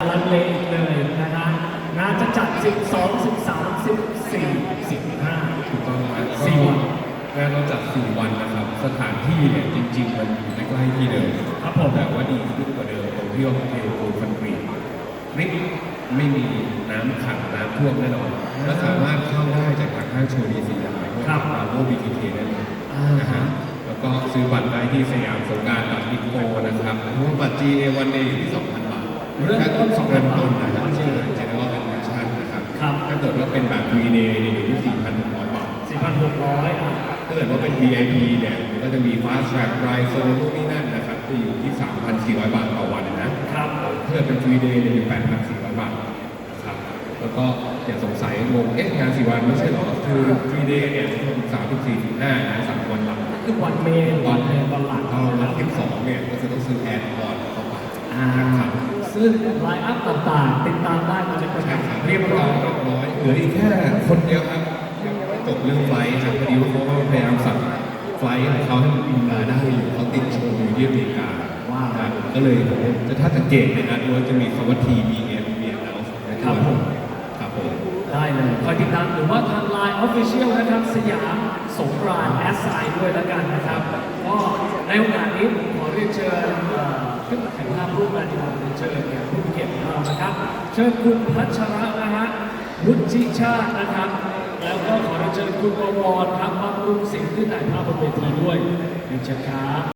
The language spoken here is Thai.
ลังเลอีกเลยนะฮะงานจะจัด 12 13 14 15 ถูกต้องครับสี่วัน งานเราจัดสี่วันนะครับ สถานที่เนี่ยจริง ๆ มันอยู่ใกล้ๆที่เดิมครับผม แต่ว่าดีขึ้นกว่าเดิมตรงที่ว่าเทปูนคอนกรีตริบไม่มีน้ำขังน้ำท่วมแน่นอนและสามารถเข้าได้จากทางห้างโชว์ดีสีดายครับบราโวบีทีเคได้เลยอ่านนะฮะแล้วก็ซื้อบัตรได้ที่สยามสงกรารบัตรนิโคนะครับเพราะว่าบัตร GA วันเดย์อยู่ที่2,000บาท เริ่มต้น2,000เริ่มต้นบาทนะครับที่เจเนอเรลเป็นแฟชั่นนะครับครับ ถ้าเกิดว่าเป็นแบบ3 day เนี่ยอยู่ที่4,100บาท4,600อะถ้าเกิดว่าเป็น VIP เนี่ยมันก็จะมี Fast Track Ride Zone นู่นนี่นั่นนะครับที่อยู่ที่ 3,400 บาทต่อวันนะครับถ้าเกิดเป็น3 day เนี่ยอยู่ 8,400 บาทนะครับแล้วก็อย่าสงสัยงงเอ๊ะงาน4วันไม่ใช่เหรอคือ3 day เนี่ย3 4 4 5นะ3วันหลังคือวันเมนวันเมนวันหลังตอนวันที่2เนี่ยก็จะต้องซื้อแอดออนเข้าไปอ่านะครับ ซึ่งไลน์อัพต่างๆ ติดตามได้ในประใช่กาศครับเรีเรียยบบร้ร้ออยยเรียบร้อยเหลืออีกแค่คนเดียวครับยังไม่จบเรื่องไฟล์ครับพอดีว่าเขาก็พยายามสั่งไฟล์ของเขาให้มันบินมาได้อยู่เขาติดโชว์อยู่ที่อเมริกาว้าวนะก็เลยจะถ้าสังเกตในนั้นว่าจะมีคำว่า TBM เมียนเอานะครับผมครับผมได้เลยคอยติดตามหรือว่าทางไลน์ Official นะครับ สยามสงกรานต์แอสไซน์ด้วยแล้วกันนะครับ ก็ในโอกาสนี้ผมขอเรียนเชิญเอ่อ ขึ้นมาถ่ายภาพร่วมกันดีกว่าเรียเชิญแขกผู้เกียรติของเรานะครับ เชิญคุณพัชระนะฮะวุฒิชาตินะครับ แล้วก็ขอเชิญคุณประวรครับมารุงสิ่งที่ถ่ายภาพบนเวทีด้วยเรียนเชิญครับ